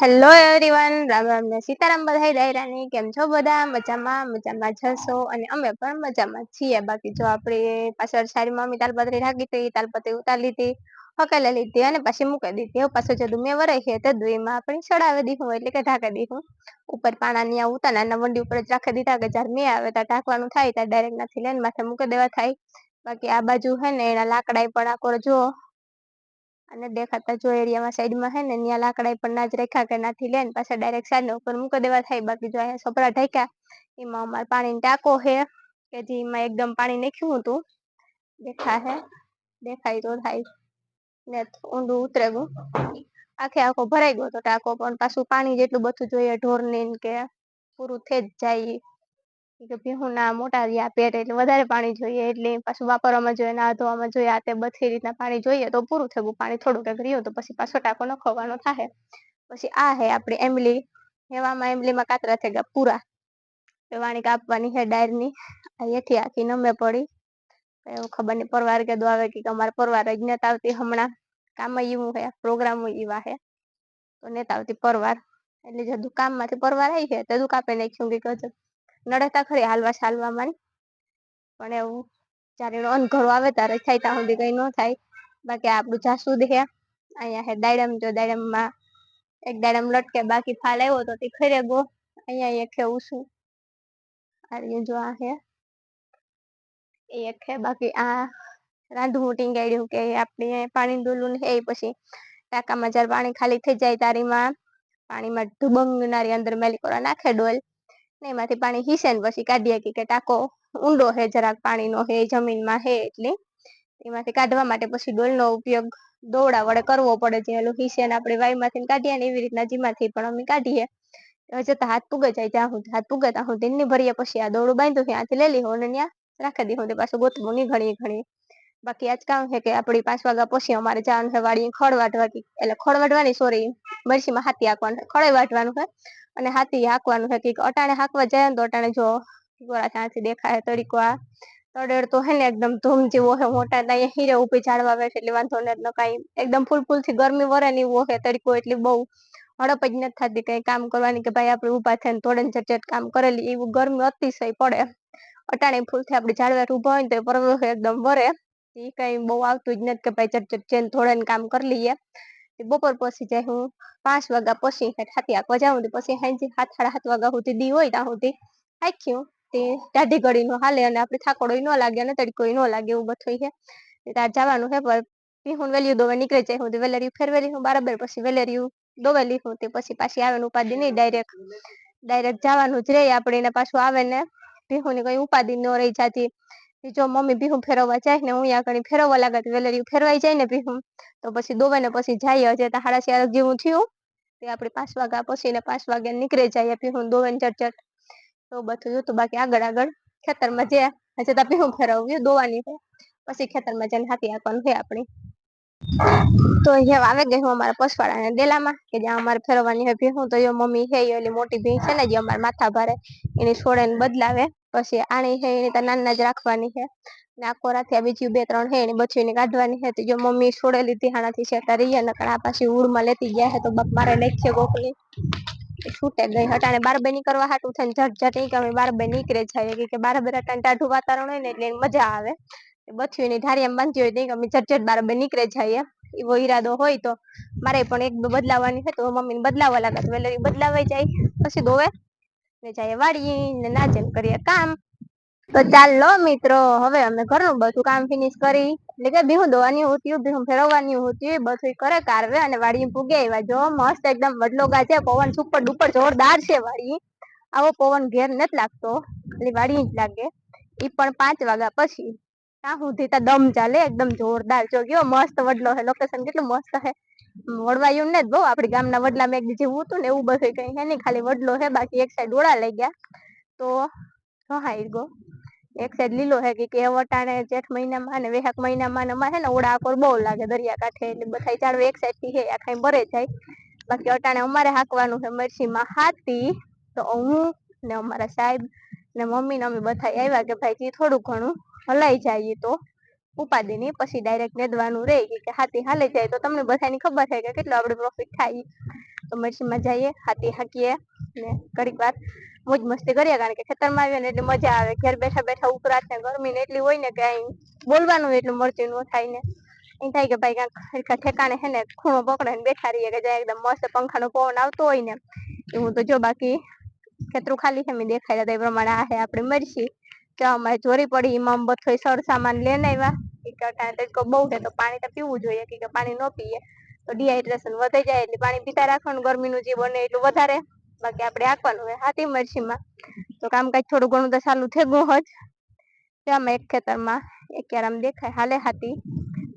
Hello everyone Ram Ram ને સીતારામ બધા ડાયરાની કેમ છો બધા? મજામાં? મજામાં જશો અને અમે પણ મજામાં છીએ. બાકી જો આપણે પાછળ સારી મમ્મી તાલપત્રી રાખી હતી, તાલપત્રી ઉતારી લીધી, હકેલા લીધી અને પછી મૂકી દીધી. હવે પાછું જદું મેં વરાઈ તે એમાં આપણે ચડાવી દીધું, એટલે કે ઢાંકી દીધું. ઉપર પાણા ની ઉતાના નાના વંડી ઉપર જ રાખી દીધા કે જ્યારે મેં આવે ત્યાં ઢાંકવાનું થાય, ત્યારે ડાયરેક્ટ નાથી લઈને માથે મૂકી દેવા થાય. બાકી આ બાજુ હે ને એના લાકડા પણ આકોર જો અને દેખાતા જો એરિયામાં સાઈડમાં હે ને, ત્યાં લાકડા પણ ના જ રેખા કે નાથી લે ને, પાછા ડાયરેક્ટ સાઈડ ઉપર મૂકી દેવા થાય. બાકી જો અહીંયા સપડા ઢાંક્યા, એમાં અમારે પાણીની ટાંકો હે, કે જેમાં એકદમ પાણી નાખ્યું હતું. દેખા હે, દેખાય તો થાય. ને ઊંડું ઉતરે ગયું આખે આખો ભરાઈ ગયો તો ટાંકો, પણ પાછું પાણી જેટલું બધું જોઈએ ઢોર ને કે પૂરું થઈ જ જાય. કે ભીહું ના મોટા રહ્યા પેટ એટલે વધારે પાણી જોઈએ, એટલે પાછું વાપરવામાં જોઈએ, ના ધોવામાં જોઈએ, આ તે બધી રીતના પાણી જોઈએ તો પૂરું થયું. પાણી થોડુંક રહ્યું તો પછી પાછો ટાંકો નખવાનો થાય પછી આ હે આપડી એમલી એવામાં એમલીમાં કાતરા થઈ ગયા પૂરા. વાણી કાપવાની છે ડાયરની અહીંયાથી આખી નમે પડી. એવું ખબર નહીં, પરવાર કે આવે કે અમારે પરવાર જ નથી આવતી હમણાં. કામ એવું હે પ્રોગ્રામ એવા હે. તો નેતા આવતી પરવાર. એટલે જે કામમાંથી પરવાર આવી છે તે કાપી નાખ્યું કે ગજબ. નડતા ખરી હાલવા ચાલવામાં પણ એવું જયારે અનઘરો આવે ત્યારે થાય, ત્યાં સુધી કઈ ન થાય. બાકી આપણું જાસુદ હે અહીંયા હે દાડમ, જો દાડમમાં એક દાડમ લટકે, બાકી ફાલ આવ્યો તો તે ખરે ગો. અહિયાં એક હે ઉસું આ જો આ હે એક હે બાકી આ રાંધવું, ટીંગાડ્યું કે આપણે પાણી ડોલું એ પછી ટાકામાં જયારે પાણી ખાલી થઈ જાય, તારીમાં પાણીમાં નારી અંદર મેલી કરવા નાખે ડોલ. ને એમાંથી પાણી હિસે ને પછી કાઢીએ કે ટાકો ઊંડો હે, જરાક પાણીનો હે, જમીનમાં હે એટલે એમાંથી કાઢવા માટે પછી ડોલનો ઉપયોગ દોડા વડે કરવો પડે, જે એલું હિસેને આપણે વાયમાંથી કાઢીએ ને એવી રીતના જીમાંથી પણ અમે કાઢીએ. જતા હાથ પુગે જાય ત્યાં હું હાથ પુગે ત્યાં હું નહીં ભરીએ પછી આ દોડું બાંધ્યું ત્યાંથી લઈ લીધું અને ને ત્યાં રાખી દીધું પાછું ગોતવું ની ઘણી ઘણી બાકી આજ કામ છે કે આપડી પાંચ વાગ્યા પછી અમારે જવાનું છે વાડી ખડ વાટવાની એટલે ખડ વાટવાની સોરી મરસીમાં હાથી હાકવાનું ખડે વાટવાનું છે અને હાથી હાંકવાનું છે. કે અટાણે હાંકવા જાય ને તો અટાણે જો ત્યાંથી દેખાય તરીકો આ તળેડ તો હે ને એકદમ ધૂમ જેવો હે મોટા અહીંયા હીરે ઊભી ઝાડવા આવે એટલે વાંધો ને કઈ. એકદમ ફૂલ ફૂલથી ગરમી વરે ને એવો હે તરીકો એટલી બહુ હડપ જ નથી થતી કઈ કામ કરવાની કે ભાઈ આપણે ઊભા થઈને તોડે ને ચટ કામ કરેલી. એવું ગરમી અતિશય પડે. અટાણે ફૂલથી આપડે ઝાડવા ઊભા હોય ને તો પરવો એકદમ વરે. એ કઈ બહુ આવતું જ નથી કે ભાઈ ચટ ચટ ચેન થોડા કામ કરી લઈએ. બપોર પછી જાય હું પાંચ વાગ્યા પછી હાથી આંકવા જાઉં પછી હાંજે સાત સાડા સાત વાગ્યા સુધી દી હોય ત્યાં સુધી હાખ્યું તે દાઢી ઘડી નો હાલે અને આપડે થાકોડો ન લાગે અને તડકો ન લાગે એવું બધું છે. ત્યાં જવાનું છે પણ હું વેલ્યુ દોવા નીકળી જાય હું વેલેરી ફેરવેલી હું બરાબર પછી વેલેરીયું દોવેલી હું તે પછી પાછી આવે ઉપાધિ નહીં ડાયરેક્ટ ડાયરેક્ટ જવાનું જ રહી આપણે એને પાછું આવે ને ભીહું ની કઈ ઉપાધિ ન રહી જાતી. જો મમ્મી ભીહું ફેરવવા જાય ને, હું આગળ ફેરવવા લાગે વેલેરી ફેરવાઈ જાય ને ભીહું, તો પછી દોવાઈને પછી જાય હજ હાડા ચાર જેવું થયું, તે આપણે પાંચ વાગ્યા પછી ને પાંચ વાગ્યા નીકળી જાય હું દોવે ચટ ચટ. તો બધું જોતું, બાકી આગળ આગળ ખેતરમાં જે, હજે ત હું ફેરવ્યું, દોવાની પછી ખેતરમાં જઈને હાથી આપવાનું છે આપડે તો અહિયાં આવે ગઈ હું અમારા પસવાડા ને ડેલામાં કે જ્યાં અમારે ફેરવાની હોય હું તો મમ્મી હે એલી મોટી ભી છે ને, જે અમારા માથા ભારે છોડે ને બદલાવે, પછી આણી છે, એની તો નાના જ રાખવાની છે, ને આખો રાખી બીજી બે ત્રણ હે એની ને કાઢવાની હતી જો મમ્મી છોડે લીધી હાણાથી છે રહી ને આ પાછી ઉડમાં લેતી ગયા છે, તો બાપ મારે લેખ ગોખલી. છૂટે ગઈ હટાણે બાર બારબે કરવા હાટું થઈને ઝટ ઝટ કે બાર બે નીકળે જાય કે બાર બે ટાઢું વાતાવરણ હોય ને, એટલે મજા આવે. બચી ની ધારી એમ બાંધી હોય અમે ઝટઝટ ઝટ બાર બે નીકળે જાય એવો ઈરાદો હોય તો મારે પણ એક બદલાવાની છે તો મમ્મી ને બદલાવા લાગે. તો વેલેરી બદલાવાઈ જાય, પછી ધોવે, ને જાય વાળી ને ના જેમ કરીએ કામ. તો ચાલો મિત્રો, હવે અમે ઘરનું બધું કામ ફિનિશ કરી. એટલે કે ભીહું દોવાની હોતી ભીહું ફેરવવાની હોતી બધું કરે કારવે અને વાડી પૂગે એવા જો મસ્ત એકદમ વડલો ગાજે પવન સુપર ડુપર જોરદાર છે વાડી. આવો પવન ઘેર નથી લાગતો, ખાલી વાડી જ લાગે. એ પણ પાંચ વાગ્યા પછી. ત્યાં સુધી દમ ચાલે, એકદમ જોરદાર. જો કયો મસ્ત વડલો હે. લોકેશન કેટલું મસ્ત હે. વડવાયું ને જ બહુ, આપડી ગામના વડલા મેં જેવું હતું ને, એવું બધું કઈ હે નહીં. ખાલી વડલો હે, બાકી એક સાઈડ ડોળા લઈ ગયા. તો હા ગો એક સાઈડ લીલો હે, કે વટાણે, જેઠ મહિનામાં અને વેહક મહિનામાં અમારે હે ને ઓડાકોર બહુ લાગે દરિયાકાંઠે. એટલે બધા ચારું એક સાઈડથી આખા ભરે જાય. બાકી અટાણે અમારે હાંકવાનું છે મરસીમાં હાતી તો હું ને અમારા સાહેબ ને મમ્મી ને અમે બધા આવ્યા કે ભાઈ થોડું ઘણું હલાઈ જાય તો. ઉપાદીની પછી ડાયરેક્ટ નેદવાનું રહે કે હાથી હાલે જાય તો તમને બધાની ખબર થાય કે કેટલો આપણે પ્રોફિટ થાય. તો મરસીમાં જઈએ, હાથી હાકીએ ને ઘડીક વાર મોજ મસ્તી કરીએ, કારણ કે ખેતરમાં આવીએ ને એટલે મજા આવે. ઘેર બેઠા બેઠા ઉકળાટ ને ગરમી ને એટલી હોય ને કે અહીં બોલવાનું એટલું મરચું ન થાય ને. એમ થાય કે ભાઈ હરખા ઠેકાણે હે ને ખૂણો પકડે ને બેઠા રહીએ કે જ્યાં એકદમ મસ્ત પંખાનો પવન આવતો હોય ને. એવું તો જો બાકી ખેતરું ખાલી છે, મેં દેખાય એ પ્રમાણે આ હે આપણે મરસી. તો અમારે ચોરી પડી, એમાં બધો સર સામાન લઈને આવ્યા. કે બહુ છે તો પાણી તો પીવું જોઈએ, કે પાણી ન પીએ. તો ડિહાઇડ્રેશન વધી જાય એટલે પાણી પીતા રાખવાનું, ગરમીનું જે બને એટલું વધારે. બાકી આપણે આપવાનું હોય હાથી મરસીમાં તો કામકાજ થોડું ઘણું તો ચાલુ થઈ ગયું હોત. ત્યાં એક ખેતરમાં એક ક્યારામ દેખાય, હાલે હાથી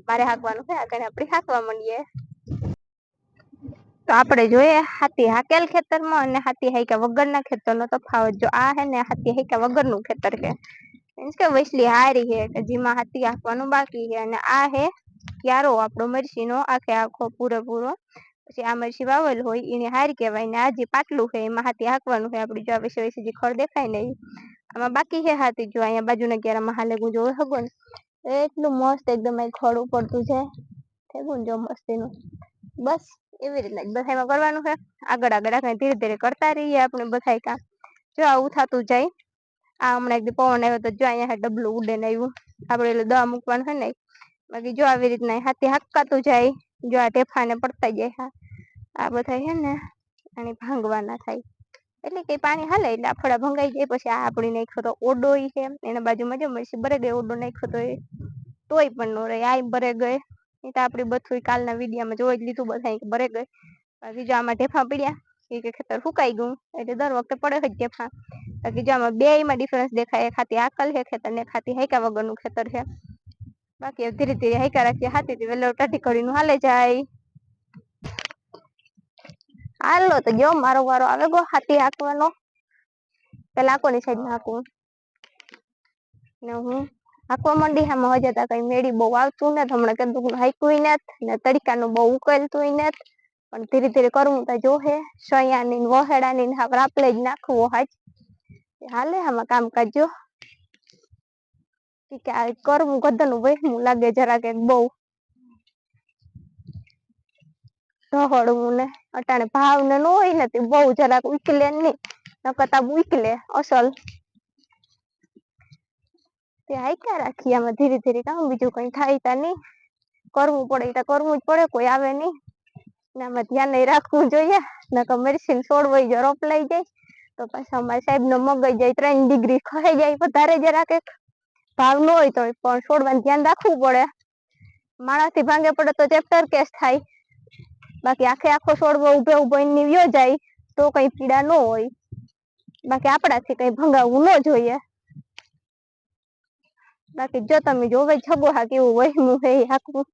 મારે હાંકવાનું હોય આગળ આપણે હાંકવા માંડીએ. તો આપણે જોઈએ હાથી હાકેલ ખેતરમાં અને હાથી હાઈકા વગરના ખેતરનો તફાવત. જો આ હે ને હાથી હાઈકા વગરનું ખેતર છે મીન્સ કે વૈસલી હારી છે કે જેમાં હાથી હાંકવાનું બાકી છે અને આ હે ક્યારો આપણો મરસીનો આખે આખો પૂરેપૂરો. પછી આ મરસી વાવેલ હોય એને હાર કહેવાય ને આ જે પાટલું છે એમાં હાથી હાંકવાનું છે આપણે જો વિશે વિશે જે ખડ દેખાય ને આમાં બાકી છે હાથી જો અહીંયા બાજુના ક્યારામાં હાલે હું જોવે હગો ને એટલું મસ્ત એકદમ અહીં ખડ ઉપડતું છે. થેગું જો મસ્તીનું. બસ. એવી રીતના બધામાં કરવાનું છે. આગળ આગળ આપણે ધીરે ધીરે કરતા રહીએ આપણે બધા કામ. જો આવું થતું જાય, આ હમણાં એક પવન આવ્યો તો જો અહીંયા ડબલું ઉડેને આવ્યું. આપણે એટલે દવા મૂકવાનું છે ને બાકી જો આવી રીતના હાથી હાંકાતું જાય, જો આ ઢેફાને પડતા જાય હા. આ બધા છે ને આને ભાંગવાના થાય. એટલે કે પાણી હાલે એટલે ફળા ભંગાઈ જાય, પછી આ આપણી નાખ્યો તો ઓડો છે. એના બાજુમાં જો મળશે બરે ગઈ, ઓડો નાખ્યો તો એ તોય પણ નો રહે. આ બરે ગઈ. એ તો આપણે બધું કાલના વિડીયામાં જોઈ જ લીધું બધા ભરે ગઈ. બાકી જો આમાં ઢેફા પડ્યા કે ખેતર સુકાઈ ગયું. એટલે દર વખતે પડે જ ઢેફા. બાકી જો આમાં બે માં ડિફરન્સ દેખાય ખાતી આકલ છે ખેતર ને ખાતી હાઈકા વગરનું ખેતર છે. બાકી ધીરે ધીરે હાઈકા રાખીએ, હાથી વેલો ટાઢી કરીને હાલે જાય. હાલો તો જો મારો વારો આવે ગો હાથી હાંકવાનો. પેલા કોની સાઈડમાં હાંકવું? ને હું? હાંકવા માંડી આમાં હજતા કઈ મેળી બહુ આવતું નથી. હમણાં કીધું હાઈકું ને ને તડકાનું બહુ ઉકેલતું ને પણ ધીરે ધીરે કરવું તો જોહે સયાની વહેડાની ને રાપલે જ નાખવો હાજ. હાલે આમાં કામકાજ જો. કે કરવું ગધનું વહેમું લાગે જરાક એક બહુ. ઢહળવું ને અટાણે ભાવ ને ન હોય ને તે બહુ જરાક ઉકલે નહીં. નકર ઉકલે અસલ. તે હાઈકા રાખી આમાં ધીરે ધીરે કામ, બીજું કઈ થાય તા નહીં. કરવું પડે તો કરવું જ પડે, કોઈ આવે નહીં. ને આમાં ધ્યાન નહીં રાખવું જોઈએ, નકર મેડિસિન છોડવાઈ જો રોપ લઈ જાય. તો પાછા અમારા સાહેબ નો મગજ જાય, ત્રણ ડિગ્રી ખાઈ જાય, વધારે જરાક એક ભાવ ન હોય તો પણ છોડવાનું ધ્યાન રાખવું પડે. માણસથી ભાંગે પડે તો ચેપ્ટર કેસ થાય. બાકી આખે આખો છોડવો ઉભે ઊભો નીવ્યો જાય, તો કઈ પીડા ન હોય. બાકી આપણાથી કઈ ભંગાવવું ન જોઈએ. બાકી જો તમે જોવે છગો હા કેવું વહેમું હે હાકવું